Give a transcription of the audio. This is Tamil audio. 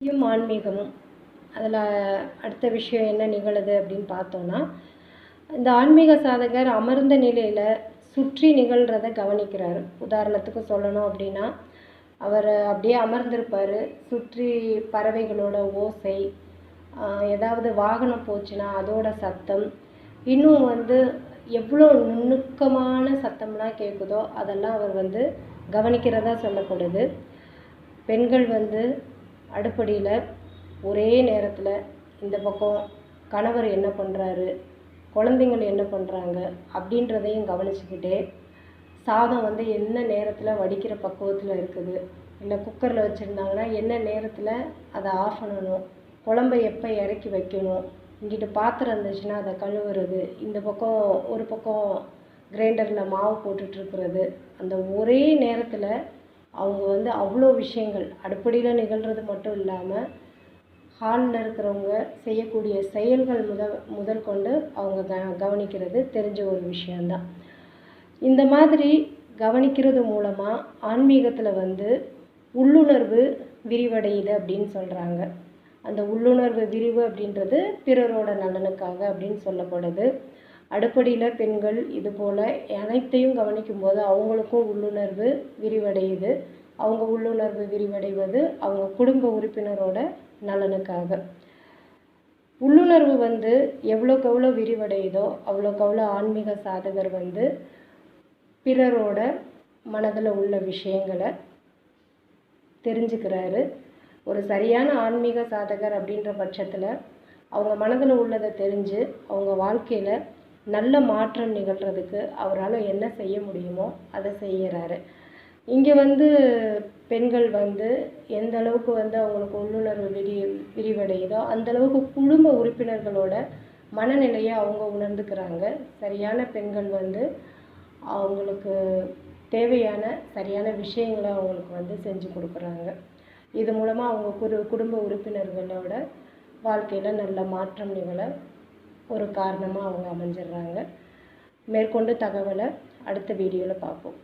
யும் ஆன்மீகமும். அதில் அடுத்த விஷயம் என்ன நிகழுது அப்படின்னு பார்த்தோன்னா இந்த ஆன்மீக சாதகர் அமர்ந்த நிலையில் சுற்றி நிகழ்கிறத கவனிக்கிறார். உதாரணத்துக்கு சொல்லணும் அப்படின்னா அவர் அப்படியே அமர்ந்திருப்பார். சுற்றி பறவைகளோட ஓசை ஏதாவது வாகனம் போச்சுன்னா அதோட சத்தம் இன்னும் வந்து எவ்வளோ நுணுக்கமான சத்தம்லாம் கேட்குதோ அதெல்லாம் அவர் வந்து கவனிக்கிறதா சொல்லப்படுது. பெண்கள் வந்து அடுப்படியில் ஒரே நேரத்தில் இந்த பக்கம் கணவர் என்ன பண்ணுறாரு குழந்தைங்கள் என்ன பண்ணுறாங்க அப்படின்றதையும் கவனிச்சுக்கிட்டே சாதம் வந்து என்ன நேரத்தில் வடிக்கிற பக்குவத்தில் இருக்குது இல்லை குக்கரில் வச்சுருந்தாங்கன்னா என்ன நேரத்தில் அதை ஆஃப் பண்ணணும் குழம்ப எப்போ இறக்கி வைக்கணும் இங்கிட்டு பாத்திரம் இருந்துச்சுன்னா அதை கழுவுறது இந்த பக்கம் ஒரு பக்கம் கிரைண்டரில் மாவு போட்டுட்ருக்கிறது அந்த ஒரே நேரத்தில் அவங்க வந்து அவ்வளோ விஷயங்கள் அடுப்படியில் நிகழ்கிறது மட்டும் இல்லாமல் ஹாலில் இருக்கிறவங்க செய்யக்கூடிய செயல்கள் முதல் முதல் கொண்டு அவங்க க கவனிக்கிறது தெரிஞ்ச ஒரு விஷயந்தான் இந்த மாதிரி கவனிக்கிறது மூலமாக ஆன்மீகத்தில் வந்து உள்ளுணர்வு விரிவடையுது அப்படின்னு சொல்கிறாங்க அந்த உள்ளுணர்வு விரிவு அப்படின்றது பிறரோட நலனுக்காக அப்படின்னு சொல்லப்படுது. அடுப்படியில் பெண்கள் இது போல் அனைத்தையும் கவனிக்கும் போது அவங்களுக்கும் உள்ளுணர்வு விரிவடையுது. அவங்க உள்ளுணர்வு விரிவடைவது அவங்க குடும்ப உறுப்பினரோட நலனுக்காக. உள்ளுணர்வு வந்து எவ்வளோக்கு எவ்வளோ விரிவடையுதோ அவ்வளோக்கு அவ்வளோ ஆன்மீக சாதகர் வந்து பிறரோட மனதில் உள்ள விஷயங்களை தெரிஞ்சுக்கிறாரு. ஒரு சரியான ஆன்மீக சாதகர் அப்படின்ற பட்சத்தில் அவங்க மனதில் உள்ளதை தெரிஞ்சு அவங்க வாழ்க்கையில் நல்ல மாற்றம் நிகழ்கிறதுக்கு அவரால் என்ன செய்ய முடியுமோ அதை செய்கிறாரு இங்கே வந்து பெண்கள் வந்து எந்த அளவுக்கு வந்து அவங்களுக்கு உள்ளுணர்வு விரி விரிவடையுதோ அந்தளவுக்கு குடும்ப உறுப்பினர்களோட மனநிலையை அவங்க உணர்ந்துக்கிறாங்க. சரியான பெண்கள் வந்து அவங்களுக்கு தேவையான சரியான விஷயங்களை அவங்களுக்கு வந்து செஞ்சு கொடுக்குறாங்க. இது மூலமாக அவங்க குரு குடும்ப உறுப்பினர்களோட வாழ்க்கையில் நல்ல மாற்றம் நிகழ ஒரு காரணமாக அவங்க அமைஞ்சிடுறாங்க. மேற்கொண்டு தகவலை அடுத்த வீடியோவில் பார்ப்போம்.